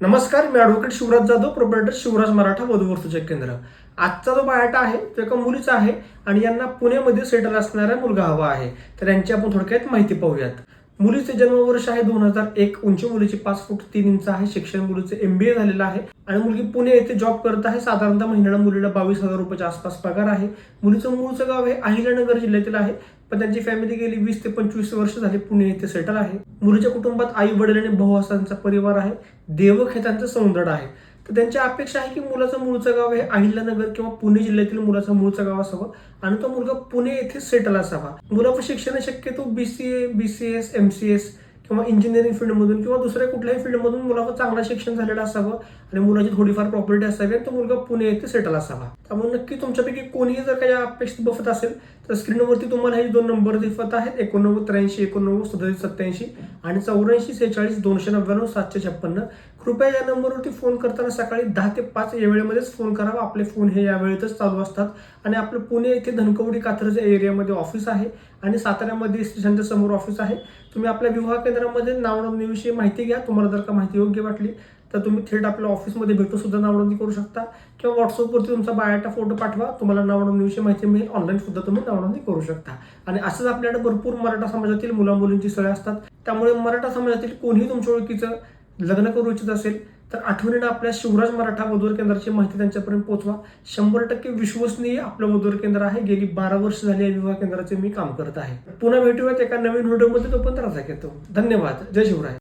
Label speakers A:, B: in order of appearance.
A: नमस्कार मी advocate Shivraj Jadhav proprietor Shivraj Maratha वधूवस्तूचे केंद्र. आजचा जो बायोटा आहे तो एका मुलीचा आहे आणि यांना पुण्यामध्ये सेटल असणारा मुलगा हवा आहे. तर यांची आपण थोडक्यात माहिती पाहूयात. मुलीचे जन्मवर्ष आहे दोन हजार एक. उंची मुलीची पाच फूट तीन इंच आहे. शिक्षण मुलीचे एमबीए झालेलं आहे. आणि मुलगी पुणे येथे जॉब करत आहे. साधारणतः महिन्याला मुलीला बावीस हजार रुपयाच्या आसपास पगार आहे. मुलीचं मूळचं गाव हे अहिल्यानगर जिल्ह्यातील आहे. पण त्यांची फॅमिली गेली वीस ते पंचवीस वर्ष झाली पुणे येथे सेटल आहे. मुलीच्या कुटुंबात आई वडील आणि भाऊ असांचा परिवार आहे. देवक हे त्यांचं सौंदर्य आहे. तर त्यांची अपेक्षा आहे की मुलाचं मूळचं गाव हे अहिल्यानगर किंवा पुणे जिल्ह्यातील मुलाचं मूळचं गाव असावं आणि तो मुलगा पुणे येथे सेटल असावा. मुलाचं शिक्षण शक्यतो B C A B C S M C S किंवा इंजिनिअरिंग फील्डमधून किंवा दुसऱ्या कुठल्याही फील्डमधून मुलाचं चांगलं शिक्षण झालेलं असावं आणि मुलाची थोडीफार प्रॉपर्टी असावी आणि तो मुलगा पुणे येथे सेटल असावा. त्यामुळे नक्की तुमच्यापैकी कोणीही जर काही अपेक्षित बफत असेल तर स्क्रीनवरती तुम्हाला हे दोन नंबर दिसत आहेत. एकोणनव्वद त्र्याऐंशी एकोणनव्वद सदतीस सत्याऐंशी आणि चौऱ्याऐंशी सेहेचाळीस दोनशे नव्याण्णव सातशे छप्पन्न. कृपया या नंबरवरती फोन करताना सकाळी दहा ते पाच या वेळेमध्येच फोन करावा. आपले फोन हे या वेळेतच चालू असतात. आणि आपलं पुणे येथे धनकवडी कात्रज एरियामध्ये ऑफिस आहे. आणि साताऱ्यामध्ये स्टेशनच्या समोर ऑफिस आहे. तुम्ही आपल्या विवाह केंद्रामध्ये नावनोंदणीविषयी माहिती घ्या. तुम्हाला जर का माहिती योग्य वाटली तर तुम्ही थेट आपल्या ऑफिसमध्ये भेटून सुद्धा नावनोंदणी करू शकता. किंवा व्हॉट्सअपवरती तुमचा बायोटा फोटो पाठवा. तुम्हाला नावनोंदणीविषयी माहिती मिळेल. ऑनलाईन सुद्धा तुम्ही नावनोंदणी करू शकता. आणि असंच आपल्याकडे भरपूर मराठा समाजातील मुला मुलींची असतात. त्यामुळे मराठा समाजातील कोणीही तुमच्या ओळखीचं लग्न करू इच्छित असेल तर आठवणीनं आपल्या शिवराज मराठा मधुर केंद्राची माहिती त्यांच्यापर्यंत पोहोचवा. शंभर टक्के विश्वसनीय आपलं मधुर केंद्र आहे. गेली बारा वर्ष झाली या विवाह केंद्राचे मी काम करत आहे. पुन्हा भेटूयात एका नवीन व्हिडिओमध्ये. तो पण त्रास घेतो. धन्यवाद. जय शिवराय.